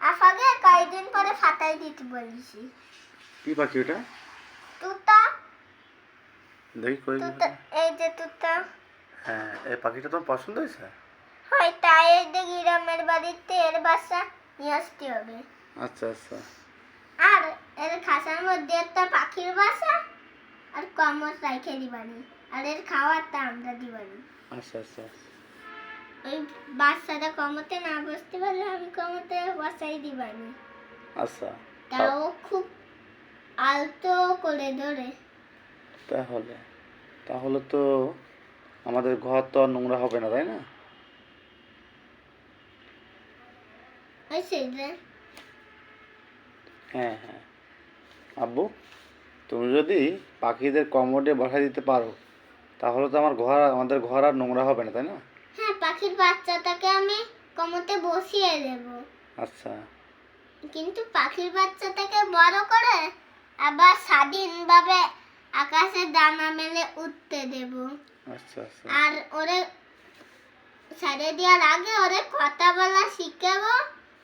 আফাকে কয়েকদিন পরে ফাটাই দিতে বলেছি। কি পাখি ওটা? তুতা। দেখি কই তুতা এই যে তুতা। হ্যাঁ এই পাখিটা তোমার পছন্দ হয়েছে? হয় তাই এই যে গ্রামের বাড়িতে এর বাসা নিয়ে আসতে হবে। আচ্ছা আচ্ছা। আর এর খাসার মধ্যে একটা পাখির বাসা আর কমর রাইখে দিবানি। আর এর খাওয়ারটা আমরা দিবানি। আচ্ছা আচ্ছা। ওই বাচ্চাটা কমতে না বসতে পারলে আমি কমতে বসাই দিবানি। আচ্ছা। তাও খুব আলতো করে ধরে। তাহলে তাহলে তো আমাদের ঘর তো আর নোংরা হবে না তাই না? হ্যাঁ হ্যাঁ। আব্বু তুমি যদি পাখিদের কমোডে বসা দিতে পারো তাহলে তো আমার ঘর আমাদের ঘর আর নোংরা হবে না তাই না? পাখির বাচ্চাটাকে আমি কমতে বসিয়ে দেব। আচ্ছা। কিন্তু পাখির বাচ্চাটাকে বড় করে আবার স্বাধীনভাবে আকাশে দানা মেলে উঠতে দেব। আচ্ছা আচ্ছা। আর ওরে ছেড়ে দেওয়ার আগে ওরে কথা বলা শিখাবো।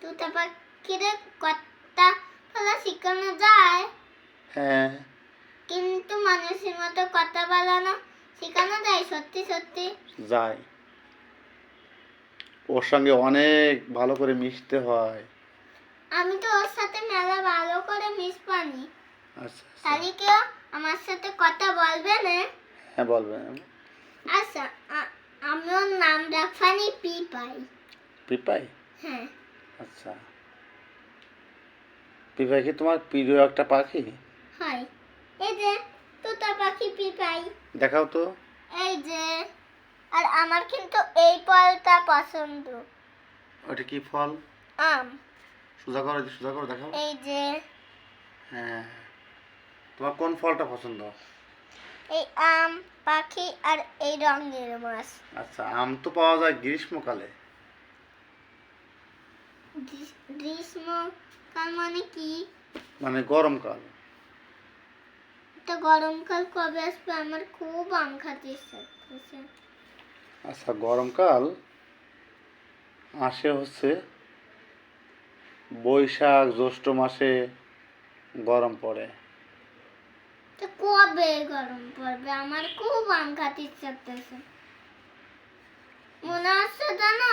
তুতে পাখিরে কথা বলা শিখানো যায়। হ্যাঁ। কিন্তু মানুষের মতো কথা বলানো শিখানো যায় সত্যি সত্যি। যাই ওর সঙ্গে অনেক ভালো করে মিশতে হয়। আমি তো ওর সাথে মেলা ভালো করে মিশ পানি আচ্ছা আচ্ছা। তাহলে কেউ আমার সাথে কথা বলবে না? হ্যাঁ বলবেন আচ্ছা আমি ওর নাম রাখবানি পি পাই পিপাই? হ্যাঁ। আচ্ছা। পিপাই কি তোমার প্রিয় একটা পাখি? হয়। এই যে তোতা পাখি পি পাই দেখাও তো। এই যে আর আমার কিন্তু এই ফলটা পছন্দ। ওটা কি ফল? আম। সোজা করো সোজা করো দেখাও। এই যে। হ্যাঁ। তোমার কোন ফলটা পছন্দ? এই আম পাখি আর এই রঙের মাছ। আচ্ছা আম তো পাওয়া যায় গ্রীষ্মকালে। গ্রীষ- গ্রীষ্মকাল মানে কি? মানে গরমকাল। তো গরমকাল কবে আসবে? আমার খুব আম খাতে ইচ্ছা আচ্ছা গরমকাল আসে হচ্ছে বৈশাখ জ্যৈষ্ঠ মাসে গরম পড়ে। কবে গরম পড়বে? আমার খুব আম খাতে ইচ্ছা করতেছে। মনে হচ্ছে জানো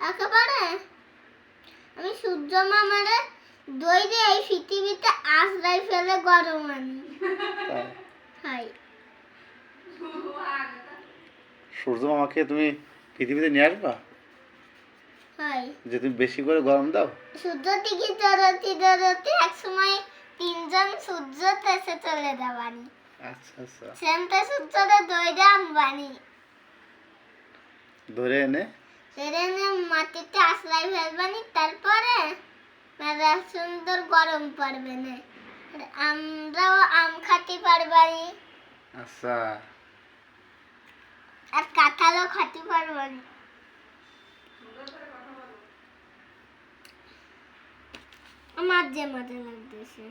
একেবারে আমি সূর্য মামারে দই দিয়ে এই পৃথিবীতে আশ্রয় ফেলে গরম আনি। তাই? সূর্য মামাকে তুমি পৃথিবীতে নিয়ে আসবা? যে তুমি বেশি করে গরম দাও? সূর্য দরতি এক সময় তিনজন সূর্য এসে চলে যাবানি আচ্ছা আচ্ছা। সেমটা সূর্যটা আনবানি। ধরে এনে? সেরে এনে মাটিতে আশ্রয় ফেলবানি তারপরে সুন্দর গরম পড়বে না। আমরাও আম খাতে পারবানি। আচ্ছা। আর কাঁঠালও খাতে পারবানি আমার যে মজা লাগতেছে।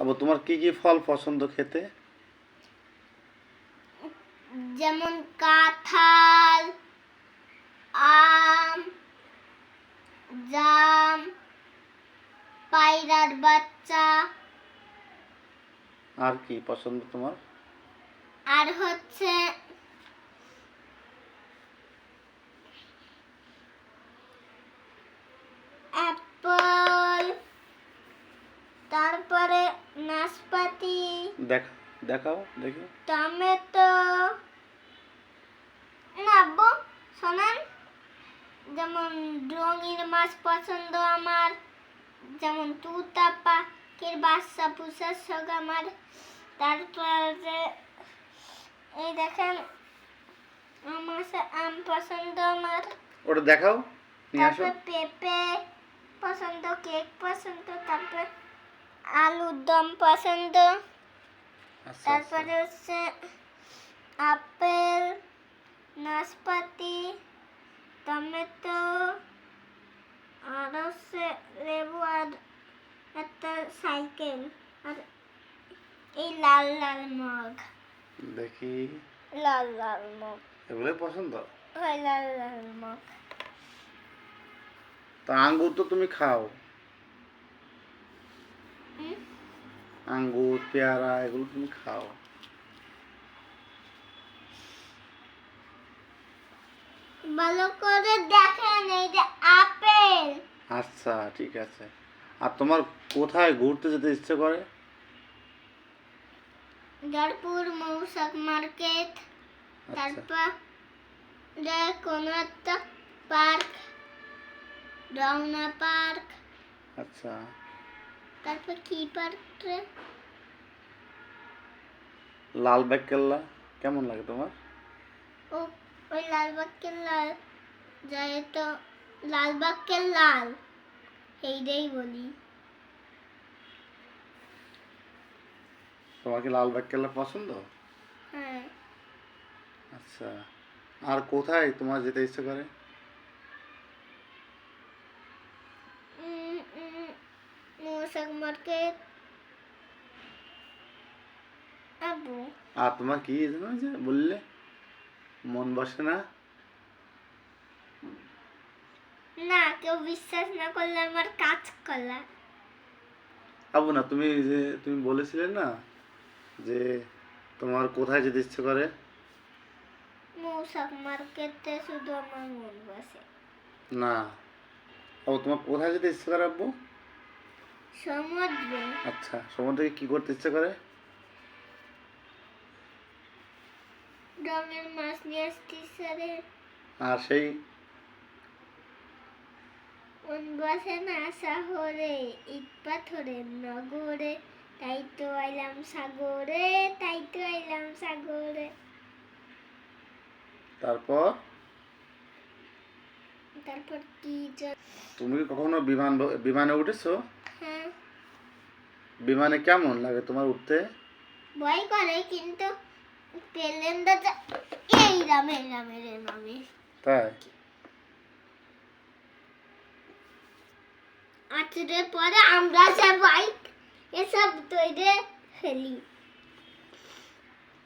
আবু তোমার কি কি ফল পছন্দ খেতে? যেমন কাঁঠাল আম জাম পায়রার বাচ্চা। আর কি পছন্দ তোমার? আর হচ্ছে অ্যাপল তারপরে নাশপাতি দেখ দেখাও দেখি। টমেটো। না আব্বু শোনেন যেমন রঙিন মাছ পছন্দ আমার যেমন তুতা পাখির বাচ্চা পুষার শখ আমার তারপরে এই দেখেন আমার আম পছন্দ আমার। ওটা দেখাও নিয়ে আসো। পেঁপে পছন্দ কেক পছন্দ তারপর আলুর দম পছন্দ। আচ্ছা তারপরে হচ্ছে আপেল নাশপাতি টমেটো আর হচ্ছে লেবু আর একটা সাইকেল আর এই লাল লাল মগ। দেখি। লাল লাল মগ এগুলোই পছন্দ? হয় লাল লাল মগ তা আঙ্গুর তো তুমি খাও। আঙ্গুর পেয়ারা এগুলো তুমি খাও। ভালো করে দেখেন এই যে আপেল। আচ্ছা ঠিক আছে। আর তোমার কোথায় ঘুরতে যেতে ইচ্ছে করে? জয়পুর মৌসাক মার্কেট আচ্ছা। তারপর কোনো একটা পার্ক রওনা পার্ক আচ্ছা। তারপর কি পার্ক লালবাগ কেল্লা কেমন লাগে তোমার? ও ওই লালবাগ কেল্লার যায় তো লালবাগ লাল এইটাই বলি। তোমার কি লালবাগ কেল্লা পছন্দ? হ্যাঁ। আচ্ছা। আর কোথায় তোমার যেতে ইচ্ছে করে? মার্কেট। আবু আর তোমার কি যেন যে বললে? মন বসে না? না কেউ বিশ্বাস না করলে আমার কাজ কলা। আবু না তুমি যে তুমি বলেছিলে না যে তোমার কোথায় যেতে ইচ্ছে করে? মৌসাক মার্কেটে শুধু আমার মন বসে। না। আবু তোমার কোথায় যেতে ইচ্ছে করে আব্বু? সমুদ্রে। আচ্ছা সমুদ্রে কি করতে ইচ্ছে করে? রঙের মাছ নিয়ে আসতে সারে আর সেই? মন বসে না শহরে ইট পাথরের নগরে। তাই তো আইলাম সাগরে তাই তো আইলাম সাগরে। তারপর? তারপর কি তুমি কি কখনো বিমান বিমানে উঠেছো? হ্যাঁ। বিমানে কেমন লাগে তোমার উঠতে? ভয় করে কিন্তু প্লেনটা এই রামে রামে রে নামে তাই? আচরে পরে আমরা সবাই এসব তৈরি ফেলি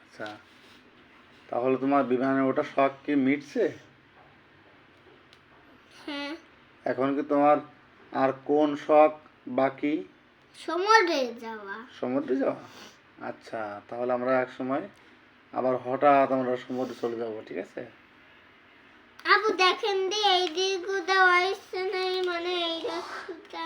আচ্ছা তাহলে তোমার বিমানে ওঠা শখ কি মিটছে? হ্যাঁ। এখন কি তোমার আর কোন শখ বাকি? সমুদ্রে যাওয়া। সমুদ্রে যাওয়া? আচ্ছা তাহলে আমরা এক সময় আবার হঠাৎ আমরা সমুদ্রে চলে যাব ঠিক আছে? আপু দেখেন দি এই দিকটা আসছে না মানে এই রাস্তাটা